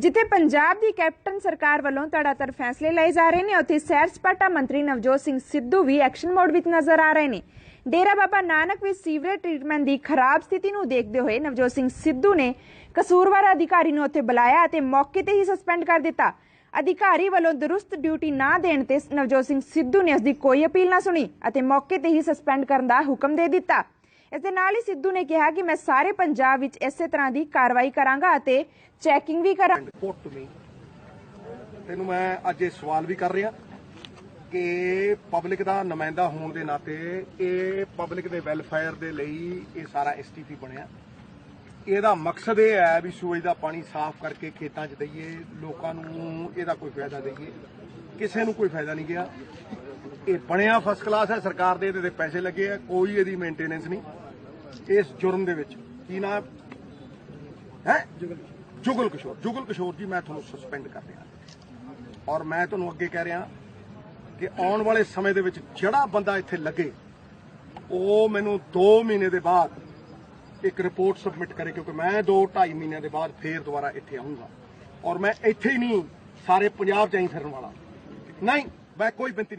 ਜਿੱਥੇ ਪੰਜਾਬ ਦੀ ਕੈਪਟਨ ਸਰਕਾਰ ਵੱਲੋਂ ਧੜਾਧੜ ਫੈਸਲੇ ਲਏ ਜਾ ਰਹੇ ਨੇ, ਉੱਥੇ ਸੈਰ ਸਪਾਟਾ ਮੰਤਰੀ ਨਵਜੋਤ ਸਿੰਘ ਸਿੱਧੂ ਵੀ ਐਕਸ਼ਨ ਮੋਡ ਵਿੱਚ ਨਜ਼ਰ ਆ ਰਹੇ ਨੇ। ਡੇਰਾ ਬਾਬਾ ਨਾਨਕ ਵਿੱਚ ਸੀਵਰੇਜ ਟ੍ਰੀਟਮੈਂਟ ਦੀ ਖਰਾਬ ਸਥਿਤੀ ਨੂੰ ਦੇਖਦੇ ਹੋਏ ਨਵਜੋਤ ਸਿੰਘ ਸਿੱਧੂ ਨੇ ਕਸੂਰਵਾਰ ਅਧਿਕਾਰੀ ਨੂੰ ਉੱਥੇ ਬੁਲਾਇਆ ਅਤੇ ਮੌਕੇ ਤੇ ਹੀ ਸਸਪੈਂਡ ਕਰ ਦਿੱਤਾ। ਅਧਿਕਾਰੀ ਵੱਲੋਂ ਦਰੁਸਤ ਡਿਊਟੀ ਨਾ ਦੇਣ ਤੇ ਨਵਜੋਤ ਸਿੰਘ ਸਿੱਧੂ ਨੇ ਉਸ ਦੀ ਕੋਈ ਅਪੀਲ ਨਾ ਸੁਣੀ ਅਤੇ ਮੌਕੇ ਤੇ ਹੀ ਸਸਪੈਂਡ ਕਰਨ ਦਾ ਹੁਕਮ ਦੇ ਦਿੱਤਾ। ਇਸ ਦੇ ਨਾਲ ਹੀ ਸਿੱਧੂ ਨੇ ਕਿਹਾ ਕਿ ਮੈਂ ਸਾਰੇ ਪੰਜਾਬ ਵਿੱਚ ਇਸੇ ਤਰ੍ਹਾਂ ਦੀ ਕਾਰਵਾਈ ਕਰਾਂਗਾ ਅਤੇ ਚੈਕਿੰਗ ਵੀ ਕਰਾਂਗਾ ਤੈਨੂੰ ਮੈਂ ਅੱਜ ਇਹ ਸਵਾਲ ਵੀ ਕਰ ਰਿਹਾ ਕਿ ਪਬਲਿਕ ਦਾ ਨੁਮਾਇੰਦਾ ਹੋਣ ਦੇ ਨਾਤੇ ਇਹ ਪਬਲਿਕ ਦੇ ਵੈਲਫੇਅਰ ਦੇ ਲਈ ਇਹ ਸਾਰਾ ਐਸਟੀਪੀ ਬਣਿਆ। ਇਹਦਾ ਮਕਸਦ ਇਹ ਹੈ ਵੀ ਸੂਏ ਦਾ ਪਾਣੀ ਸਾਫ਼ ਕਰਕੇ ਖੇਤਾਂ 'ਚ ਦਈਏ, ਲੋਕਾਂ ਨੂੰ ਇਹਦਾ ਕੋਈ ਫਾਇਦਾ ਦਈਏ। ਕਿਸੇ ਨੂੰ ਕੋਈ ਫਾਇਦਾ ਨਹੀਂ ਗਿਆ। ਇਹ ਬਣਿਆ ਫਸਟ ਕਲਾਸ ਹੈ, ਸਰਕਾਰ ਦੇ ਇਹਦੇ ਤੇ ਪੈਸੇ ਲੱਗੇ ਆ, ਕੋਈ ਇਹਦੀ ਮੇਨਟੇਨੈਂਸ ਨਹੀਂ। ਇਸ ਜੁਰਮ ਦੇ ਵਿੱਚ ਕੀ ਨਾਮ? ਹੈ? ਜੁਗਲ ਕਿਸ਼ੋਰ ਜੁਗਲ ਕਿਸ਼ੋਰ ਜੀ, ਮੈਂ ਤੁਹਾਨੂੰ ਸਸਪੈਂਡ ਕਰ ਰਿਹਾ। ਔਰ ਮੈਂ ਤੁਹਾਨੂੰ ਅੱਗੇ ਕਹਿ ਰਿਹਾ ਕਿ ਆਉਣ ਵਾਲੇ ਸਮੇਂ ਦੇ ਵਿੱਚ ਜਿਹੜਾ ਬੰਦਾ ਇੱਥੇ ਲੱਗੇ, ਉਹ ਮੈਨੂੰ 2 ਮਹੀਨੇ ਦੇ ਬਾਅਦ ਇੱਕ ਰਿਪੋਰਟ ਸਬਮਿਟ ਕਰੇ, ਕਿਉਂਕਿ ਮੈਂ 2 2.5 ਮਹੀਨਿਆਂ ਦੇ ਬਾਅਦ ਫੇਰ ਦੁਬਾਰਾ ਇੱਥੇ ਆਉਂਗਾ ਔਰ ਮੈਂ ਇੱਥੇ ਹੀ ਨਹੀਂ, ਸਾਰੇ ਪੰਜਾਬ 'ਚ ਹੀ ਫਿਰਨ ਵਾਲਾ। ਨਹੀਂ, ਮੈਂ ਕੋਈ ਬੇਨਤੀ ਨਹੀਂ